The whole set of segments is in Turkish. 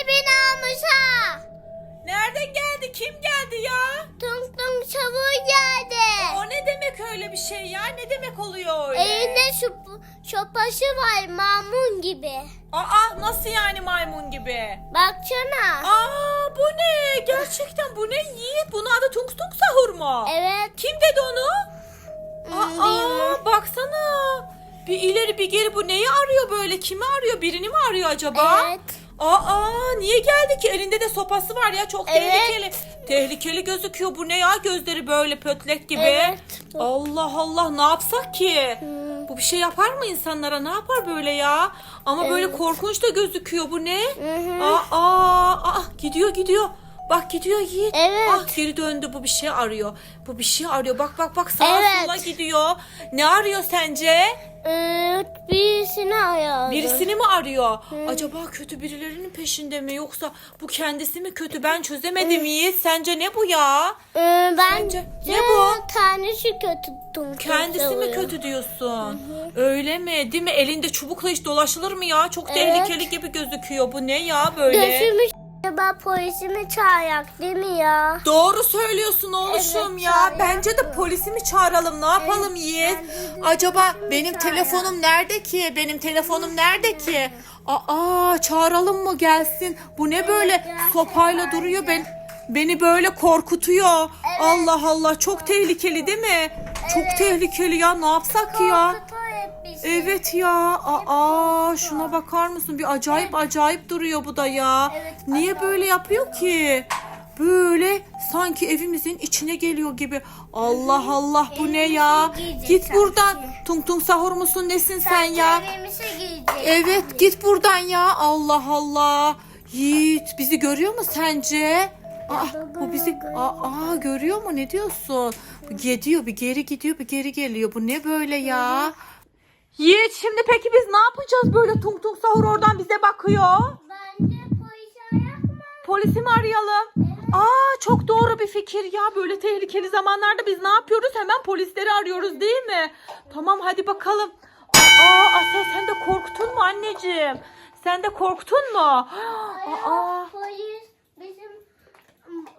geldi beni almış ha. Nereden geldi? Kim geldi ya? Tung tung çavuğu geldi. O ne demek öyle bir şey ya? Ne demek oluyor öyle? Elinde şu şopası var mamun gibi. Aa nasıl yani maymun gibi? Baksana. Aa bu ne? Gerçekten bu ne Yiğit? Bunun adı Tung Tung Sahur mu? Evet. Kim dedi onu? Hmm. Aa baksana. Bir ileri bir geri bu neyi arıyor böyle? Kimi arıyor? Birini mi arıyor acaba? Evet. Aa niye geldi ki? Elinde de sopası var ya çok Evet. tehlikeli. Tehlikeli gözüküyor. Bu ne ya? Gözleri böyle pötlek gibi. Evet. Allah Allah ne yapsak ki? Hmm. Bu bir şey yapar mı insanlara? Ne yapar böyle ya? Ama böyle korkunç da gözüküyor. Bu ne? Aa, aa, aa, gidiyor gidiyor. Bak gidiyor Yiğit. Evet. Ah geri döndü bu bir şey arıyor. Bu bir şey arıyor. Bak bak bak sağa Evet. sola gidiyor. Ne arıyor sence? Ee, birisini ayarladı. Birisini mi arıyor? Acaba kötü birilerinin peşinde mi yoksa bu kendisi mi kötü? Ben çözemedim Yiğit. Sence ne bu ya? Ee, bence ne bu? Tanesi kötü tung Kendisi mi kötü diyorsun? Öyle mi? Değil mi? Elinde çubukla hiç dolaşılır mı ya? Çok Evet. tehlikeli gibi gözüküyor. Bu ne ya böyle? Gözümüz acaba polisi mi çağırak değil mi ya? Doğru söylüyorsun oğluşum Evet, ya. Bence de polisi mi çağıralım? Ne yapalım Yiğit? bence de Acaba benim çağıralım? telefonum nerede ki? Benim telefonum nerede ki? Aa çağıralım mı gelsin? Bu ne böyle gerçekten sopayla duruyor ben beni böyle korkutuyor. Allah Allah çok tehlikeli değil mi? Çok tehlikeli ya. Ne yapsak ki ya? Korkutuyor hep bizi. Evet ya. Aa şuna bakar mısın? Bir acayip acayip duruyor bu da ya. Evet, Niye böyle yapıyor ki? Böyle sanki evimizin içine geliyor gibi. Allah Allah bu ne ya? Git buradan. sanki. Tung tung sahur musun nesin sen ya? Evet git buradan ya. Allah Allah. Yiğit bizi görüyor mu sence? Aa, bu bizi aa, aa, görüyor mu ne diyorsun? Bu Gidiyor bir geri gidiyor bir geri geliyor. Bu ne böyle ya? Yiğit şimdi peki biz ne yapacağız böyle tung tung sahur oradan bize bakıyor. Bence polisi mı? Polisi mi arayalım? Aa çok doğru bir fikir ya. Böyle tehlikeli zamanlarda biz ne yapıyoruz? Hemen polisleri arıyoruz değil mi? Tamam hadi bakalım. Aa Asel sen de korktun mu anneciğim? Sen de korktun mu? Aa Polis bizim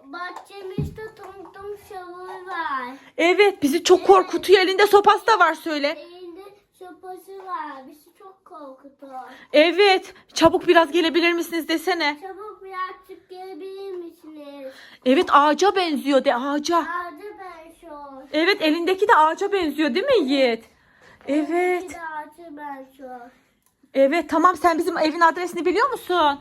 bahçemizde tung tung çavuğu var. evet bizi çok korkutuyor. Elinde sopası da var söyle. Sopası var. Bizi çok korkutuyor. Evet çabuk biraz gelebilir misiniz desene. Çabuk birazcık gelebilir misiniz? Evet ağaca benziyor de ağaca. Ağacı ben şu. Evet elindeki de ağaca benziyor değil mi Yiğit? Evet. Bir de ağacı ben şu. Evet tamam sen bizim evin adresini biliyor musun?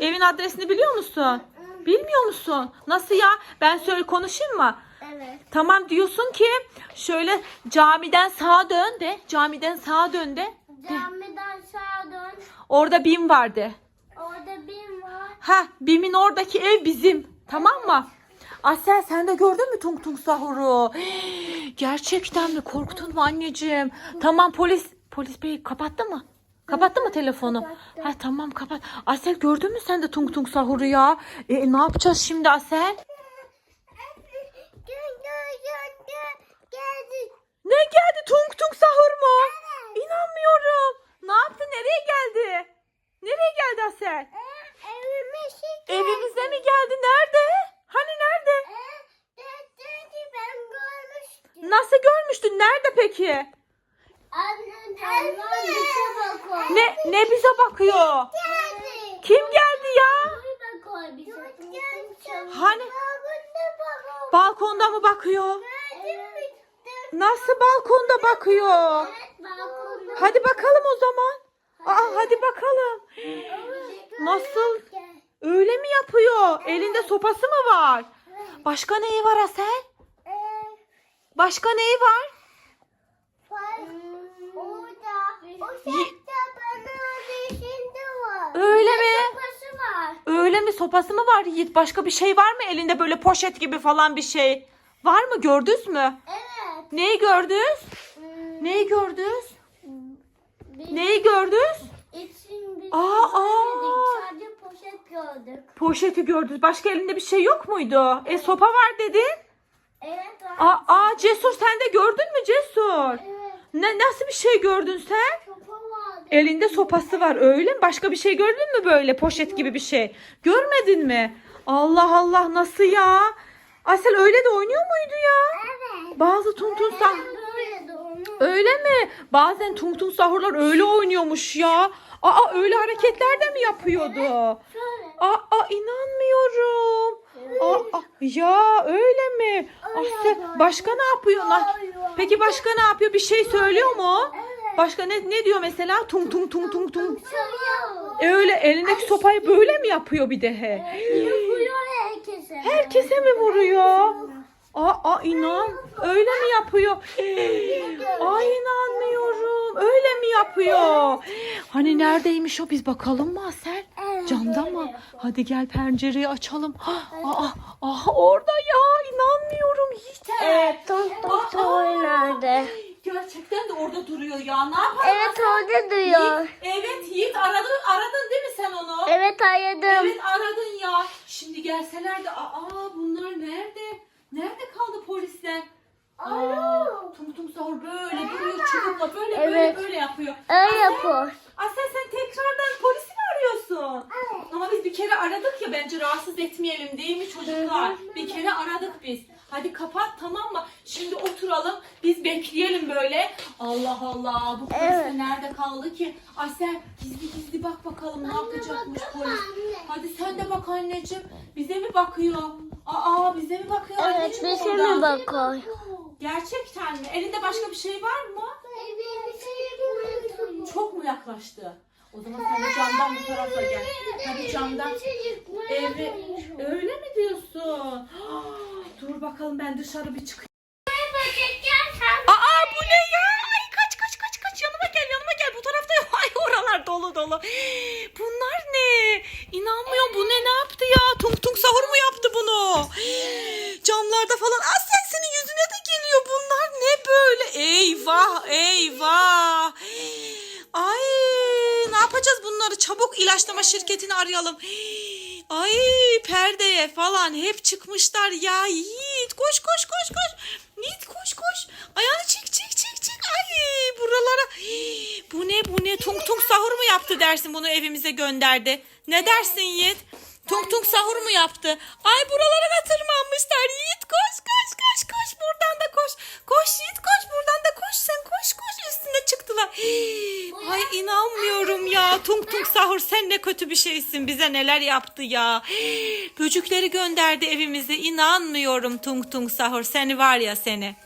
Evin adresini biliyor musun? Bilmiyor musun? Nasıl ya? Ben söyle konuşayım mı? Evet. Tamam diyorsun ki şöyle camiden sağa dön de. Camiden sağa dön de. Camiden sağa dön. Orada BİM vardı. Orada bin var. Ha BİM'in oradaki ev bizim. Tamam mı? Asel sen de gördün mü Tung Tung Sahur'u? Gerçekten mi? Korktun mu anneciğim? Tamam polis polis bey kapattı mı? Kapattı mı telefonu? Kapattı. Ha tamam kapat. Asel gördün mü sen de Tung Tung Sahur'u ya? E, ne yapacağız şimdi Asel? Ne geldi Tung Tung Sahur mu? İnanmıyorum. Ne yaptı? Nereye geldi? Nereye geldi Asel? Evime şey Evimize mi geldi? Nerede? Hani nerede? Dedi ben görmüştüm. Nasıl görmüştün? Nerede peki? Annem bize bakıyor. Ne ne bize bakıyor? Geldi. Kim geldi ya? Hani bakıyor. balkonda mı bakıyor? Nasıl balkonda bakıyor? Evet balkonda. Hadi bakalım o zaman. Aa hadi bakalım. Nasıl? Öyle mi yapıyor? Elinde sopası mı var? Başka neyi var Asel? Başka neyi var? Var. Öyle mi? Sopası var. Öyle mi? Sopası mı var Yiğit? Başka bir şey var mı elinde böyle poşet gibi falan bir şey? Var mı? Gördünüz mü? Evet. Neyi gördünüz? Neyi gördünüz? Neyi gördünüz? İçin bir Aa, şey aa. Sadece poşet gördük. Poşeti gördünüz. Başka elinde bir şey yok muydu? E sopa var dedin. Evet. Aa, aa Cesur sen de gördün mü Cesur? Evet. Ne nasıl bir şey gördün sen? Sopa vardı. Elinde sopası var öyle mi? Başka bir şey gördün mü böyle poşet gibi bir şey? Görmedin mi? Allah Allah nasıl ya? Asel öyle de oynuyor muydu ya? Evet. Bazı tuntun sah öyle mi? Bazen tuntun sahurlar öyle oynuyormuş ya. Aa öyle hareketler de mi yapıyordu? Aa inanmıyorum. Aa, ya öyle mi? Asel başka ne yapıyor? Peki başka ne yapıyor? Bir şey söylüyor mu? Başka ne ne diyor mesela? Tung tung tung tung tung. E öyle elindeki sopayı böyle mi yapıyor bir de he? Herkese. Herkese mi vuruyor? Aa, aa inan. Öyle mi yapıyor? Ay inanmıyorum. Öyle mi yapıyor? Hani neredeymiş o? Biz bakalım mı Asel? Camda mı? Hadi gel pencereyi açalım. Aa, aa, orada ya inanmıyorum hiç. Evet, tonk tonk nerede? Gerçekten de orada duruyor ya. Ne yapalım? Evet orada duyuyor. Yiğit, evet Yiğit aradın, aradın değil mi sen onu? Evet aradım. Evet aradın ya. Şimdi gelseler de aa bunlar nerede? Nerede kaldı polisler? Aa, tum tum sahur böyle duruyor çubukla böyle Evet. böyle böyle yapıyor. Öyle yapıyor. Asel sen tekrardan polisi mi arıyorsun? Ama biz bir kere aradık ya bence rahatsız etmeyelim değil mi çocuklar? Bir kere aradık biz. Hadi kapat tamam mı? Şimdi oturalım biz bekleyelim böyle. Allah Allah bu polis de Evet. nerede kaldı ki? Asel gizli gizli bak bakalım ne yapacakmış polis. Hadi sen de bak anneciğim. Bize mi bakıyor? Aa bize mi bakıyor Evet anneciğim bir şey oradan? mi bakıyor? Gerçekten mi? Elinde başka bir şey var mı? Çok mu yaklaştı? O zaman sen de camdan bu tarafa gel. Hadi camdan. Evet. Öyle mi diyorsun? Dur bakalım ben dışarı bir çıkayım. Aa bu ne ya? Ay kaç kaç kaç kaç yanıma gel yanıma gel bu tarafta ay oralar dolu dolu. Bunlar ne? İnanmıyorum bu ne ne yaptı ya? Tung tung sahur mu yaptı bunu? Camlarda falan. Aa sen senin yüzüne de geliyor bunlar ne böyle? Eyvah eyvah. Ay ne yapacağız bunları? Çabuk ilaçlama şirketini arayalım. Ay perdeye falan hep çıkmışlar ya. Yiğit koş koş koş koş. Yiğit koş koş. Ayağını çek çek çek çek. Ay buralara. Bu ne bu ne? Tung tung sahur mu yaptı dersin bunu evimize gönderdi. Ne dersin Yiğit? Tung tung sahur mu yaptı? Ay buralara da tırmanmışlar. Yiğit koş koş koş koş buradan da koş. Koş Yiğit koş buradan da koş sen koş koş üstüne çıktılar. Ay inanmıyorum ya. Tung tung sahur sen ne kötü bir şeysin. Bize neler yaptı ya. Böcükleri gönderdi evimize. İnanmıyorum tung tung sahur. Seni var ya seni.